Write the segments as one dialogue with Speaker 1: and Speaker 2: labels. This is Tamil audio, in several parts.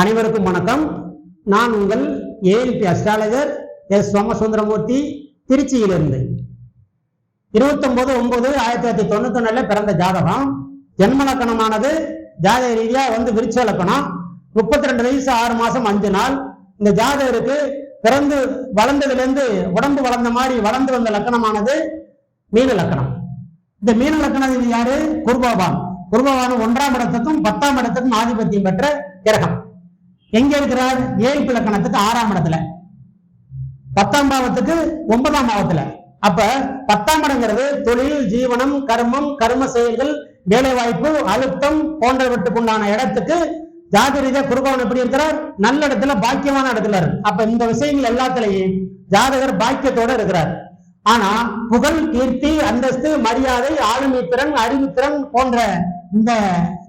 Speaker 1: அனைவருக்கும் வணக்கம். நான் உங்கள் ஏஎல்பி அஸ்ட்ராலஜர் எஸ் சோமசுந்தரமூர்த்தி திருச்சியிலிருந்து. இருபத்தொன்பது ஒன்பது ஆயிரத்தி தொள்ளாயிரத்தி தொண்ணூத்தி ஒண்ணுல பிறந்த ஜாதகம். ஜென்ம லக்கணமானது ஜாதக ரீதியா வந்து விருட்ச லக்கணம். முப்பத்தி ரெண்டு வயசு ஆறு மாசம் அஞ்சு நாள். இந்த ஜாதகருக்கு பிறந்து வளர்ந்ததுல இருந்து உடம்பு வளர்ந்த மாதிரி வளர்ந்து வந்த லக்கணமானது மீன லக்கணம். இந்த மீன லக்கணம் யாரு? குர்பாபான் குர்பாபான் ஒன்றாம் இடத்துக்கும் பத்தாம் இடத்துக்கும் ஆதிபத்தியம் பெற்ற கிரகம். எங்க இருக்கிறார்? ஏழ்பு இலக்கணத்துக்கு ஆறாம் இடத்துல. பத்தாம் பாவத்துக்கு ஒன்பதாம் பாவத்துல. அப்ப பத்தாம் இடங்கிறது தொழில் ஜீவனம் கர்மம் கர்ம செயல்கள் வேலை வாய்ப்பு அழுத்தம் போன்றவற்றுக்குண்டான இடத்துக்கு ஜாதி ரீதியா குருபவன் எப்படி இருக்கிறார்? நல்ல இடத்துல பாக்கியமான இடத்துல இருக்கு அப்ப இந்த விஷயங்கள் எல்லாத்துலயும் ஜாதகர் பாக்கியத்தோட இருக்கிறார். ஆனா புகழ் கீர்த்தி அந்தஸ்து மரியாதை ஆளுமை திறன் அறிவுத்திறன் போன்ற இந்த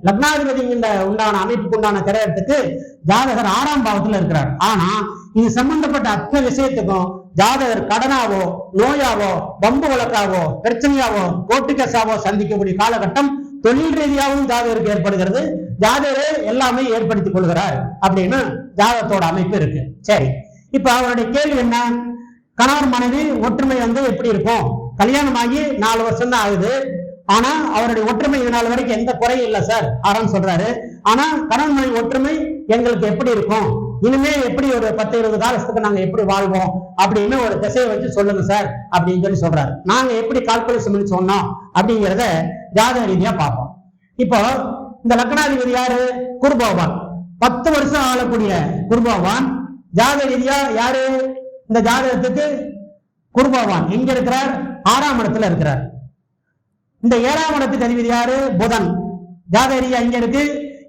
Speaker 1: லக்னாதிபதி இந்த உண்டான அமைப்புக்கு உண்டான கிரகத்துக்கு ஜாதகர் ஆறாம் பாவத்துல இருக்கிறார். ஆனா இது சம்பந்தப்பட்ட அத்தனை விஷயத்துக்கும் ஜாதகர் கடனாவோ நோயாவோ பம்பு வழக்காவோ பிரச்சனையாவோ கோர்ட்டு சந்திக்கக்கூடிய காலகட்டம் தொழில் ரீதியாகவும் ஜாதகருக்கு ஏற்படுகிறது. ஜாதகரே எல்லாமே ஏற்படுத்திக் கொள்கிறார் அப்படின்னு ஜாதகத்தோட அமைப்பு இருக்கு. சரி இப்ப அவருடைய கேள்வி என்ன? கணவன் மனைவி ஒற்றுமை வந்து எப்படி இருக்கும்? கல்யாணம் ஆகி நாலு வருஷம் தான் ஆகுது. ஆனா அவருடைய ஒற்றுமை இது நாள் வரைக்கும் எந்த குறையும் இல்லை சார் ஆறான்னு சொல்றாரு. ஆனா கணவன் மனைவி ஒற்றுமை எங்களுக்கு எப்படி இருக்கும்? இனிமே எப்படி ஒரு பத்து இருபது காலத்துக்கு நாங்க எப்படி வாழ்வோம்? அப்படின்னு ஒரு திசையை வச்சு சொல்லுங்க சார் அப்படின்னு சொல்லி சொல்றாரு. நாங்க எப்படி கால்குலேஷன் பண்ணி சொன்னோம்? அப்படிங்கிறத ஜாதக ரீதியா பார்ப்போம். இப்போ இந்த லக்னாதிபதி யாரு? குருபகவான். பத்து வருஷம் ஆளக்கூடிய குருபகவான். ஜாதக ரீதியா யாரு? இந்த ஜாதகத்துக்கு குருபகவான். எங்க இருக்கிறார்? ஆறாம் இடத்துல இருக்கிறார். இந்த ஏழாம் இடத்துக்கு அதிபதி யாரு? புதன். ஜாதகரியா இங்க இருக்கு.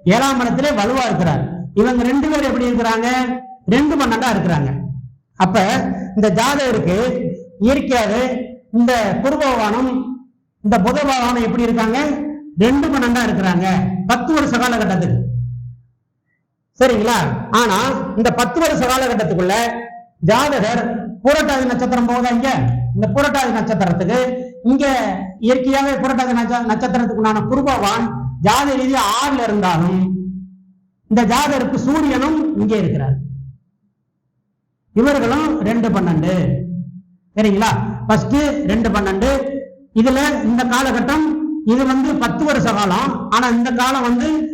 Speaker 1: ஏழாம் இடத்துல வலுவா இருக்கிறார். இவங்க ரெண்டு பேர் எப்படி இருக்கிறாங்க? ரெண்டு பன்னெண்டா இருக்கிறாங்க. அப்ப இந்த ஜாதகருக்கு இயற்கையாவே இந்த குருபகவானும் இந்த புத பகவானும் எப்படி இருக்காங்க? ரெண்டு பன்னெண்டா இருக்கிறாங்க. பத்து வருஷ காலகட்டத்துக்கு. சரிங்களா? ஆனா இந்த பத்து வருஷ காலகட்டத்துக்குள்ள ஜாதகர் பூரட்டாதி நட்சத்திரம் போகுதா இங்க? இந்த பூரட்டாதி நட்சத்திரத்துக்கு இங்க இயற்கையாவே புரட்டாத நட்ச- நட்சத்திரத்துக்கு உண்டான குருபவான் ஜாத ரீதியா ஆறுல இருந்தாலும் இந்த ஜாதருக்கு சூரியனும் இங்கே இருக்கிறார். இவர்களும் ரெண்டு பன்னெண்டு. சரிங்களா? ஃபர்ஸ்ட் ரெண்டு பன்னெண்டு. இதுல இந்த காலகட்டம் இது வந்து பத்து வருஷ காலம். ஆனா இந்த காலம் வந்து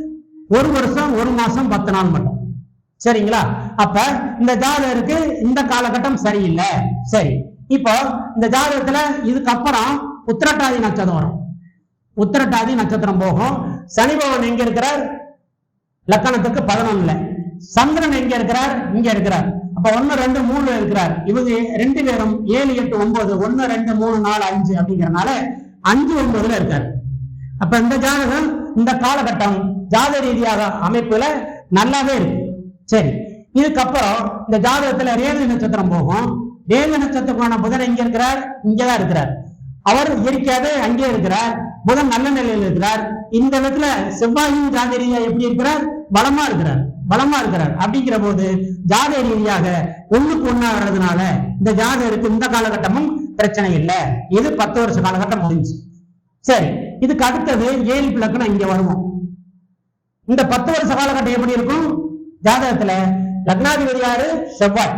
Speaker 1: ஒரு வருஷம் ஒரு மாசம் பத்து நாள் மட்டும். சரிங்களா? அப்ப இந்த ஜாதகருக்கு இந்த காலகட்டம் சரியில்லை. சரி. இப்போ இந்த ஜாதகத்துல இதுக்கப்புறம் உத்திரட்டாதி நட்சத்திரம் வரும். உத்திரட்டாதி நட்சத்திரம் போகும். சனி பகவான் எங்க இருக்கிறார்? லக்கணத்துக்கு பதினொன்னுல. சந்திரன் எங்க இருக்கிறார்? இங்க இருக்கிறார். அப்ப ஒன்னு ரெண்டு மூணு இருக்கிறார். இவங்க ரெண்டு பேரும் ஏழு எட்டு ஒன்பது ஒன்னு ரெண்டு மூணு நாலு அஞ்சு அப்படிங்கறனால அஞ்சு ஒன்பதுல இருக்காரு. அப்ப இந்த ஜாதகம் இந்த காலகட்டம் ஜாத ரீதியாக அமைப்புல நல்லாவே இருக்கு. சரி. இதுக்கப்புறம் இந்த ஜாதகத்துல ரேவதி நட்சத்திரம் போகும். ரேவதி நட்சத்திரமான புதன் எங்க இருக்கிறார்? இங்கதான் இருக்கிறார். அவர் இயற்கையாவே அங்கே இருக்கிறார். புதன் நல்ல நிலையில் இருக்கிறார். இந்த இடத்துல செவ்வாயும் ஜாத ரீதியா எப்படி இருக்கிறார்? பலமா இருக்கிறார். பலமா இருக்கிறார். அப்படிங்கிற போது ஜாத ரீதியாக ஒண்ணுக்கு ஒன்னா வர்றதுனால இந்த ஜாதகருக்கு இந்த காலகட்டமும் பிரச்சனை இல்லை. இது பத்து வருஷ காலகட்டம் முடிஞ்சு சரி இதுக்கு அடுத்தது ஏழு பிளக்குன்னு இங்க வருவோம். இந்த பத்து வருஷ காலகட்டம் எப்படி இருக்கும்? ஜாதகத்துல லக்னாதிபதி யாரு? செவ்வாய்.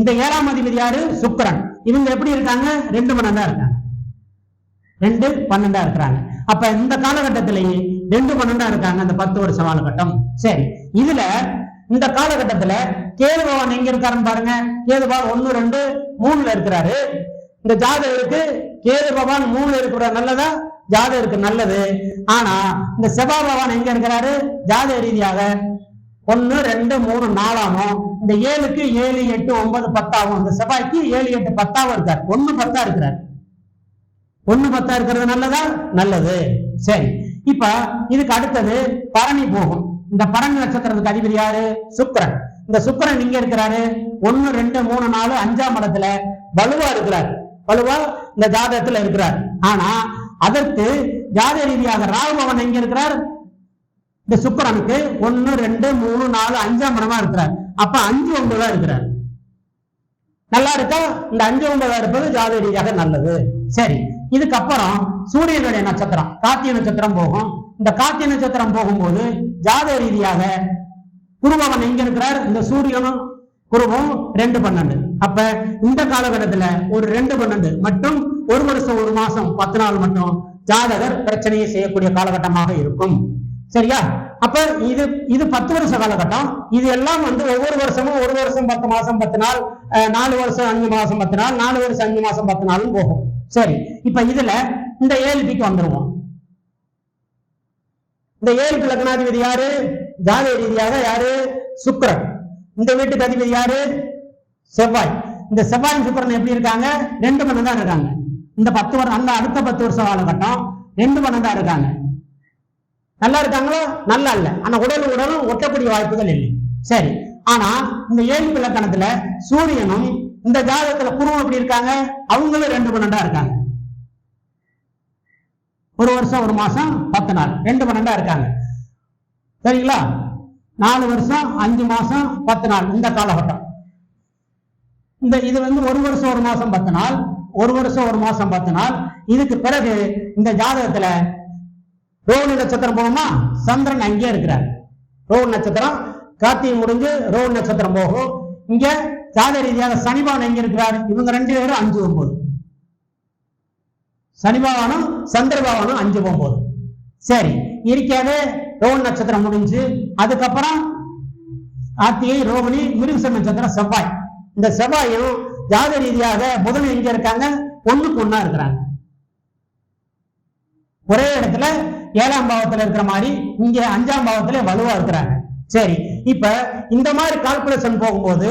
Speaker 1: இந்த ஏழாம் அதிபதி யாரு? சுக்கரன். இவங்க எப்படி இருக்காங்க? ரெண்டு மணம் தான் இருக்காங்க. ரெண்டு பன்னெண்டா இருக்கிறாங்க. அப்ப இந்த காலகட்டத்திலேயே ரெண்டு பன்னெண்டா இருக்காங்க அந்த பத்து வருஷ காலகட்டம். சரி இதுல இந்த காலகட்டத்துல கேது பகவான் எங்க இருக்காருன்னு பாருங்க. கேது பகவான் ஒண்ணு ரெண்டு மூணுல இருக்கிறாரு. இந்த ஜாதகருக்கு கேது பகவான் மூணுல இருக்கிற நல்லதா? ஜாதகருக்கு நல்லது. ஆனா இந்த செவ்வாய் பகவான் எங்க இருக்கிறாரு? ஜாதக ரீதியாக ஒன்னு ரெண்டு மூணு நாலாமும் இந்த ஏழுக்கு ஏழு எட்டு ஒன்பது பத்தாவும் இந்த செவ்வாய்க்கு ஏழு எட்டு பத்தாவும் இருக்கார். ஒன்னு பத்தா இருக்கிறார். ஒண்ணு பத்தா இருக்கிறது நல்லதா? நல்லது. சரி. இப்ப இதுக்கு அடுத்தது பரணி போகும். இந்த பரணி நட்சத்திரத்துக்கு அதிபதி யாரு? சுக்கரன். இந்த சுக்கரன் இங்க இருக்கிறாரு. ஒண்ணு ரெண்டு மூணு நாலு அஞ்சாம் இடத்துல வலுவா இருக்கிறார். வலுவா இந்த ஜாதகத்துல இருக்கிறார். ஆனா அதற்கு ஜாத ரீதியாக ராகுபவன் எங்க இருக்கிறார்? இந்த சுக்கரனுக்கு ஒன்னு ரெண்டு மூணு நாலு அஞ்சாம் இடமா இருக்கிறார். அப்ப அஞ்சு ஒன்பதா இருக்கிறார். நல்லா இருக்கா? இந்த அஞ்சு ஒன்பதா இருப்பது ஜாத ரீதியாக நல்லது. சரி. இதுக்கப்புறம் சூரியனுடைய நட்சத்திரம் காத்திய நட்சத்திரம் போகும். இந்த காத்திய நட்சத்திரம் போகும்போது ஜாத ரீதியாக குருபவன் எங்க இருக்கிறார்? இந்த சூரியனும் குருவும் ரெண்டு பன்னெண்டு. அப்ப இந்த காலகட்டத்துல ஒரு ரெண்டு பன்னெண்டு மற்றும் ஒரு வருஷம் ஒரு மாசம் பத்து நாள் மட்டும் ஜாதகர் பிரச்சனையை செய்யக்கூடிய காலகட்டமாக இருக்கும். சரியா? அப்ப இது இது பத்து வருஷ காலகட்டம். இது எல்லாம் வந்து ஒவ்வொரு வருஷமும் ஒரு வருஷம் பத்து மாசம் பத்து நாள் அஹ், நாலு வருஷம் அஞ்சு மாசம் பத்து நாள் நாலு வருஷம் அஞ்சு மாசம் பத்து நாளும் போகும். சரி இப்ப இதுல இந்த ஏழ்பிக்கு வந்துருவோம். இந்த ஏழுக்கு லக்னாதிபதி யாரு? ஜாதக ரீதியாக யாரு? சுக்கரன். இந்த வீட்டுக்கு அதிபதி யாரு? செவ்வாய். இந்த செவ்வாய் சுக்கிரன் எப்படி இருக்காங்க? ரெண்டு மணி தான் இருக்காங்க. இந்த பத்து வருஷம் அந்த அடுத்த பத்து வருஷம் காலகட்டம் ரெண்டு மணி தான் இருக்காங்க. நல்லா இருக்காங்களோ? நல்லா இல்லை. ஆனா உடல் உடலும் ஒட்டக்கூடிய வாய்ப்புகள் இல்லை. சரி ஆனா இந்த ஏழு இலக்கணத்துல சூரியனும் இந்த ஜாதகத்துல குருவும் எப்படி இருக்காங்க? அவங்களும் ரெண்டு பன்னெண்டா இருக்காங்க. ஒரு வருஷம் ஒரு மாசம் பத்து நாள். ரெண்டு பன்னெண்டா இருக்காங்க. சரிங்களா? நாலு வருஷம் அஞ்சு மாசம் பத்து நாள். இந்த காலகட்டம். இந்த இது வந்து ஒரு வருஷம் ஒரு மாசம் பத்து நாள். ஒரு வருஷம் ஒரு மாசம் பத்து நாள். இதுக்கு பிறகு இந்த ஜாதகத்துல ரோல் நட்சத்திரம் போகுமா? சந்திரன் அங்கேயே இருக்கிறார். ரோல் நட்சத்திரம் கார்த்திகை முடிஞ்சு ரோல் நட்சத்திரம் போகும். இங்க ஜாத ரீதியாக சனிபாவன் எங்க இருக்கிறார்? இவங்க ரெண்டு பேரும் அஞ்சு ஒன்பது. சனிபாவனும் சந்திரபாவனும் அஞ்சு ஒன்பது. சரி இருக்காது ரோவன் நட்சத்திரம் முடிஞ்சு அதுக்கப்புறம் ஆத்தியை ரோகிணி மிருகசம் நட்சத்திரம் செவ்வாய். இந்த செவ்வாயும் ஜாத ரீதியாக புதன் எங்க இருக்காங்க? ஒண்ணுக்கு ஒண்ணா இருக்கிறாங்க. ஒரே இடத்துல ஏழாம் பாவத்துல இருக்கிற மாதிரி இங்க அஞ்சாம் பாவத்துல வலுவா இருக்கிறாங்க. சரி இப்ப இந்த மாதிரி கால்குலேஷன் போகும்போது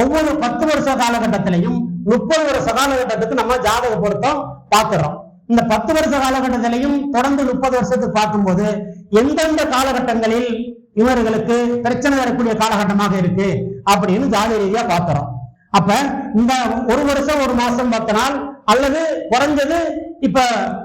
Speaker 1: ஒவ்வொரு பத்து வருஷ காலகட்டத்திலையும் முப்பது வருஷ காலகட்டத்துக்கு நம்ம ஜாதக பொருத்தம் பார்க்கிறோம். இந்த பத்து வருஷ காலகட்டத்திலையும் தொடர்ந்து முப்பது வருஷத்துக்கு பார்க்கும்போது எந்தெந்த காலகட்டங்களில் இவர்களுக்கு பிரச்சனை வரக்கூடிய காலகட்டமாக இருக்கு அப்படின்னு ஜாதி ரீதியா பார்க்கிறோம். அப்ப இந்த ஒரு வருஷம் ஒரு மாசம் பத்து நாள் அல்லது குறைஞ்சது இப்ப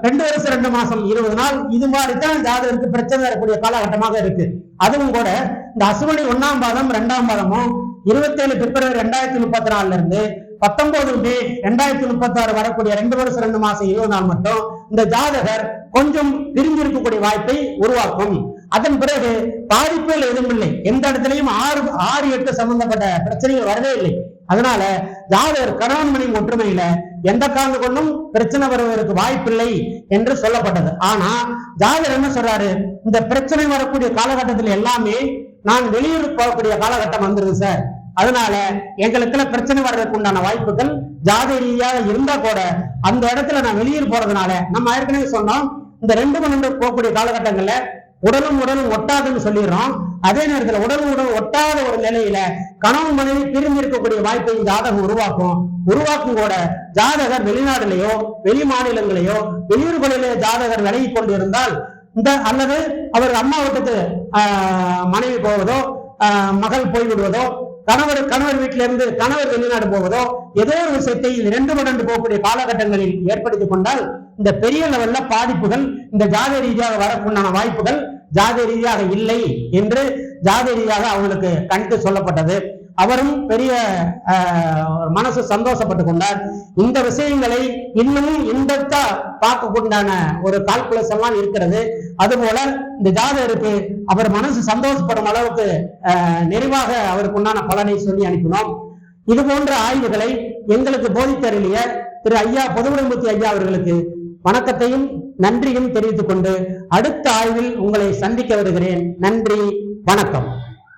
Speaker 1: ரெண்டு வருஷம் ரெண்டு மாசம் இருபது நாள் இது மாதிரி தான் ஜாதகருக்கு பிரச்சனை வரக்கூடிய காலகட்டமாக இருக்கு. அதுவும் கூட இந்த அசுவனி ஒண்ணாம் பாதம் ரெண்டாம் பாதமும் இருபத்தேழு பிப்ரவரி ரெண்டாயிரத்தி முப்பத்தி நாலுல இருந்து பத்தொன்பது மே ரெண்டாயிரத்தி முப்பத்தி ஆறு வரக்கூடிய ரெண்டு வருஷம் ரெண்டு மாசம் இருபது நாள் மட்டும் இந்த ஜாதகர் கொஞ்சம் பிரிஞ்சிருக்கக்கூடிய வாய்ப்பை உருவாக்கும். அதன் பிறகு பாதிப்புகள் எதுவும் இல்லை. எந்த இடத்துலையும் ஆறு ஆறு எட்டு சம்பந்தப்பட்ட பிரச்சனைகள் வரவே இல்லை. அதனால ஜாதகர் கணவன் மனைவி ஒற்றுமையில எந்த காரணம் கொண்டும் பிரச்சனை வருவதற்கு வாய்ப்பில்லை என்று சொல்லப்பட்டது. ஆனா ஜாதகர் என்ன சொல்றாரு? இந்த பிரச்சனை வரக்கூடிய காலகட்டத்தில் எல்லாமே நான் வெளியூர் போகக்கூடிய காலகட்டம் வந்துருது சார் அதனால எங்களுக்குள்ள பிரச்சனை வர்றதுக்கு உண்டான வாய்ப்புகள் ஜாதி ரீதியாக இருந்தா கூட அந்த இடத்துல நான் வெளியூர் போறதுனால நம்ம ஏற்கனவே சொன்னோம் இந்த ரெண்டு மணி நேரம் போகக்கூடிய காலகட்டங்கள்ல உடலும் உடலும் ஒட்டாதுன்னு சொல்லிடுறோம். அதே நேரத்துல உடலும் உடல் ஒட்டாத ஒரு நிலையில கணவன் மனைவி பிரிந்து இருக்கக்கூடிய வாய்ப்பை ஜாதகம் உருவாக்கும். உருவாக்கும் கூட ஜாதகர் வெளிநாடுலயோ வெளி மாநிலங்களையோ வெளியூர்களிலே ஜாதகர் விலகி கொண்டிருந்தால் இந்த அல்லது அவர் அம்மா வீட்டுக்கு மனைவி போவதோ மகள் போய்விடுவதோ கணவர் கணவர் வீட்டிலிருந்து கணவர் வெளிநாடு போவதோ ஏதோ ஒரு விஷயத்தை ரெண்டு மடங்கு போகக்கூடிய காலகட்டங்களில் ஏற்படுத்தி கொண்டால் இந்த பெரிய லெவல்ல பாதிப்புகள் இந்த ஜாத ரீதியாக வரக்குண்டான வாய்ப்புகள் ஜாத ரீதியாக இல்லை என்று ஜாத ரீதியாக அவங்களுக்கு கணித்து சொல்லப்பட்டது. அவரும் பெரிய மனசு சந்தோஷப்பட்டு கொண்டார். இந்த விஷயங்களை இன்னமும் இன்பத்தா பார்க்கக்குண்டான ஒரு கால்குலஸ் எல்லாம் இருக்கிறது. அதுபோல இந்த ஜாதகருக்கு அவர் மனசு சந்தோஷப்படும் அளவுக்கு ஆஹ், நிறைவாக அவருக்கு உண்டான பலனை சொல்லி அனுப்பினோம். இது போன்ற ஆய்வுகளை எங்களுக்கு போதித்தருளிய திரு ஐயா பொதுவுடைமூர்த்தி ஐயா அவர்களுக்கு வணக்கத்தையும் நன்றியும் தெரிவித்துக் கொண்டு அடுத்த ஆய்வில் உங்களை சந்திக்க வருகிறேன். நன்றி வணக்கம்.